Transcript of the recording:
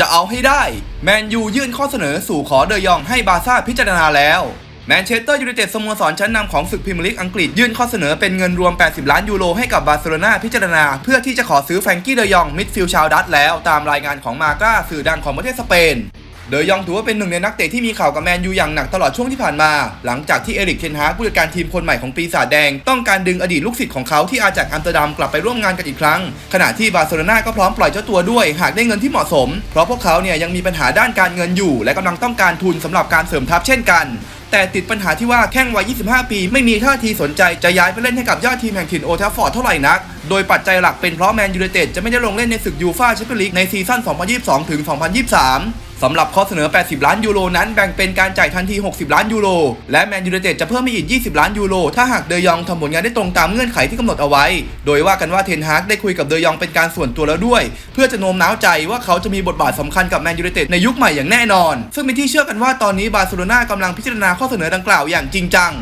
จะเอาให้ได้ แมนยูยื่นข้อเสนอสู่ขอเดยองให้บาซ่าพิจารณาแล้ว แมนเชสเตอร์ยูไนเต็ดสโมสรชั้นนำของศึกพรีเมียร์ลีกอังกฤษยื่นข้อเสนอเป็นเงินรวม 80 ล้านยูโรให้กับบาร์เซโลนาพิจารณา เพื่อที่จะขอซื้อแฟรงกี้เดยองมิดฟิลด์ชาวดัตแล้ว ตามรายงานของมาก้าสื่อดังของประเทศสเปน เดยยองถือว่าเป็นหนึ่งในนักเตะที่มีข่าวกับแมนยูอย่างหนักตลอดช่วงที่ผ่านมา หลังจากที่เอริกเทนฮากผู้จัดการทีมคนใหม่ของปีศาจแดง ต้องการดึงอดีตลูกศิษย์ของเขาที่อาจากอัมสเตอร์ดัมกลับไปร่วมงานกันอีกครั้ง ขณะที่บาร์เซโลนาก็พร้อมปล่อยเจ้าตัวด้วย หากได้เงินที่เหมาะสม เพราะพวกเขาเนี่ยยังมีปัญหาด้านการเงินอยู่ และกำลังต้องการทุนสำหรับการเสริมทัพเช่นกันแต่ติดปัญหาที่ว่าแข้งวัย 25 ปี ไม่มีท่าทีสนใจจะย้ายไปเล่นให้กับยอดทีมแห่งถิ่นโอทัฟฟอร์ดเท่าไหร่นัก โดยปัจจัยหลักเป็นเพราะแมนยูไนเต็ดจะไม่ได้ลงเล่นในศึกยูฟ่าแชมเปี้ยนลีกในซีซั่น 2022-2023 สำหรับข้อเสนอ 80 ล้านยูโรนั้นแบ่งเป็นการจ่ายทันที 60 ล้านยูโร และแมนยูไนเต็ดจะเพิ่มให้อีก 20 ล้านยูโร ถ้าหากเดยองทำผลงานได้ตรงตามเงื่อนไขที่กำหนดเอาไว้ โดยว่ากันว่าเทนฮากได้คุยกับเดยองเป็นการส่วนตัวแล้วด้วย เพื่อจะโน้มน้าวใจว่าเขาจะมีบทบาทสำคัญกับแมนยูไนเต็ดในยุคใหม่อย่างแน่นอน ซึ่งเป็นที่เชื่อกันว่าตอนนี้บาร์เซโลนากำลังพิจารณาข้อเสนอดังกล่าวอย่างจริงจัง